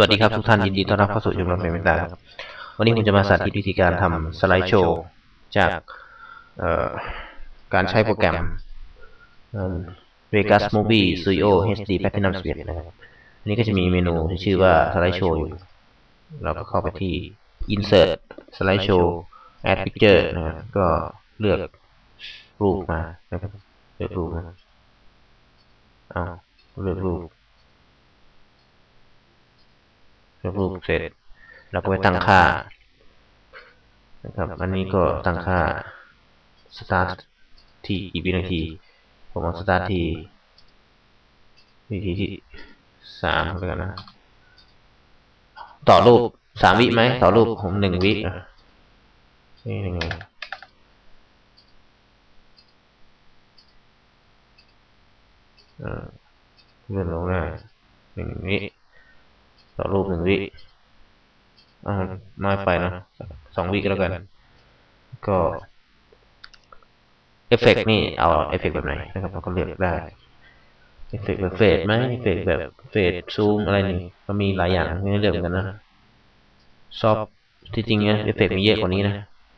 วัสดีครับทุกท่านยินดีต้อนรับเข้าสู่ชมรมเป็นเมตตาครับ วันนี้ผมจะมาสาธิตวิธีการทำสไลด์โชว์จากเอ่อการใช้โปรแกรมเอ่อ Vegas Movie Studio HD Platinum 11นะครับอันนี้ก็จะมีเมนูที่ชื่อว่าสไลด์โชว์อยู่ เราก็เข้าไปที่ Insert Slide Show Add Picture นะครับก็เลือกรูปมานะครับเลือกรูปนะเอาเลือกรูป เลือกรูปเสร็จเราก็ไปตั้งค่านะครับ อันนี้ก็ตั้งค่า start ที่กี่วินาที ผมเอา start ที่วิธีที่สามแล้วกันนะ ต่อรูปสามวิไหมต่อรูปผมหนึ่งวิอะนี่ยังไงเอ่อเลื่อนลงได้หนึ่งวิ ต่อรูปหนึ่งวิอ่าน้อยไปนะสองวิก็แล้วกัน ก็เอฟเฟกนี่เอาเอฟเฟกแบบไหนนะครับเราก็เลือกได้เอฟเฟกแบบเฟดไหมเอฟเฟกแบบเฟดซูมอะไรนี่ก็มีหลายอย่างให้เลือกเลือนกันนะซอฟที่จริงเนี่ยเอฟเฟกมีเยอะกว่านี้นะ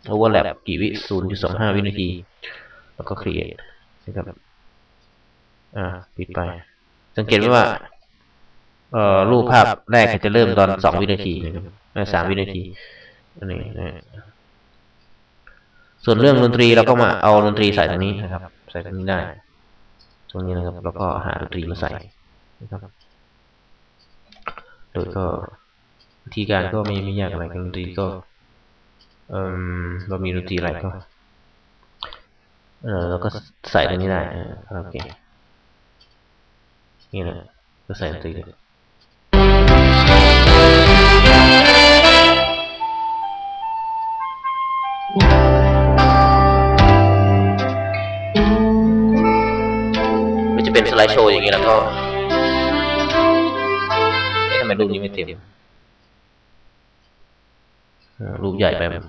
โอเวอร์แลปกี่วิศูนย์จุดสองห้าวินาที แล้วก็ครีเอทนะครับอ่า ปิดไป สังเกตไว้ว่า เอ่อรูปภาพแรกจะเริ่มตอนสองวินาทีนะครับสามวินาทีอันนี้นะส่วนเรื่องดนตรีเราก็มาเอาดนตรีใส่ตรงนี้นะครับ ใส่ตรงนี้ได้ ตรงนี้นะครับ แล้วก็หาดนตรีมาใส่นะครับโดยก็วิธีการก็ไม่ไม่ยากอะไรดนตรีก็เอ่อเรามีดนตรีอะไรก็เออเราก็ใส่ตรงนี้ได้โอเคนี่นะก็ใส่ดนตรี เป็นสไลด์โชว์อย่างนี้แล้วก็ทำไมรูปนี้ไม่เต็มรูปใหญ่ไปมั้ย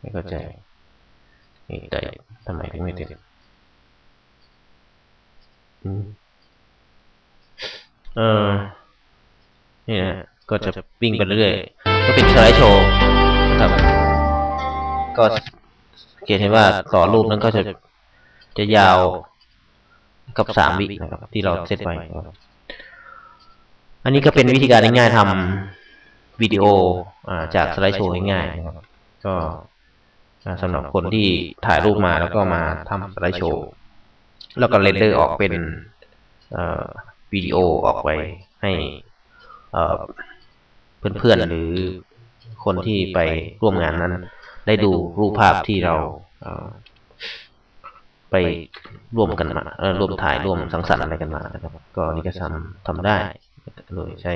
ไม่เข้าใจนี่แต่ทำไมถึงไม่เต็มเออนี่นะก็จะวิ่งไปเรื่อยก็เป็นสไลด์โชว์ครับก็สังเกตเห็นว่าต่อรูปนั้นก็จะ จะยาวกับสามวินะครับที่เราเซตไว้นะครับอันนี้ก็เป็นวิธีการง่ายๆทำวิดีโออ่าจากสไลด์โชว์ง่ายๆนะครับก็อ่าสำหรับคนที่ถ่ายรูปมาแล้วก็มาทำสไลด์โชว์แล้วก็เรนเดอร์ออกเป็นเอ่อวิดีโอออกไปให้เอ่อเพื่อนๆหรือคนที่ไปร่วมงานนั้น ได้ดูรูปภาพที่เราเอ่อ ไปร่วมกันมาเออร่วมถ่ายร่วมสังสรรค์อะไรกันมานะครับ ก็นี่ก็ทำทำได้โดยใช้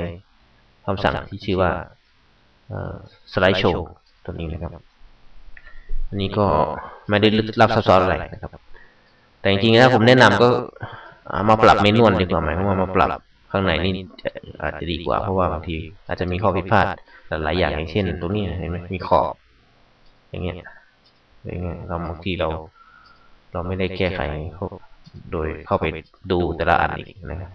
คำสั่งที่ชื่อว่าสไลด์โชว์ตัวนี้นะครับ อันนี้ก็ไม่ได้ลึกลับซับซ้อนอะไรนะครับ แต่จริงๆถ้าผมแนะนำก็มาปรับเมนูดีกว่าไหมเพราะว่ามาปรับข้างในนี่อาจจะดีกว่า เพราะว่าบางทีอาจจะมีข้อผิดพลาดหลายอย่างอย่างเช่น ตรงนี้เห็นไหมมีขอบ อย่างเงี้ยอย่างเงี้ยเราบางทีเรา เราไม่ได้แก้ไขโดยเข้าไปดูแต่ละอันอีกนะครับ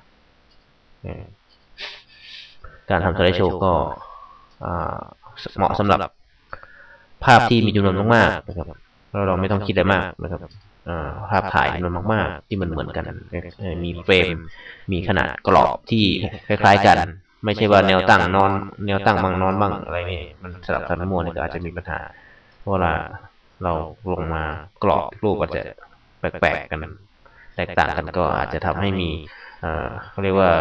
การทำสไลด์โชว์ก็เหมาะสำหรับภาพที่มีจำนวนมากๆนะครับเราเราไม่ต้องคิดอะไรมากนะครับภาพถ่ายจำนวนมากๆ ที่มันเหมือนกัน มีเฟรม มีขนาดกรอบที่คล้ายๆกัน ไม่ใช่ว่าแนวตั้งนอน แนวตั้งบางนอนบ้างอะไรนี่มันสลับกันมั่วเนี่ยก็อาจจะมีปัญหาเพราะว่าเราลงมากรอบรูปอาจจะ แปลกๆกัน แตกต่างกันก็อาจจะทำให้มีเอ่อเขาเรียกว่า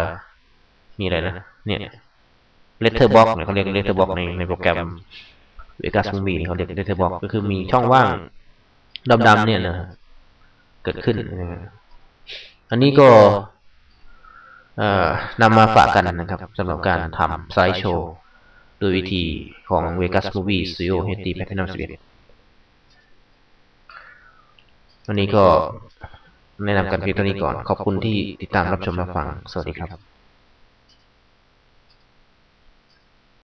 มีอะไรนะ เนี่ยเลเทอร์บ็อกเนี่ยเขาเรียกเลเทอร์บ็อกในในโปรแกรม Vegas Movie เขาเรียกเลเทอร์บ็อกก็คือมีช่องว่างดำๆเนี่ยนะเกิดขึ้นอันนี้ก็นำมาฝากกันนะครับสำหรับการทำไซด์โชว์ โดยวิธีของ Vegas Movie Studio HD Platinum 11 วันนี้ก็แนะนำกันเพียงเท่านี้ก่อน ขอบคุณที่ติดตามรับชมรับฟัง สวัสดีครับ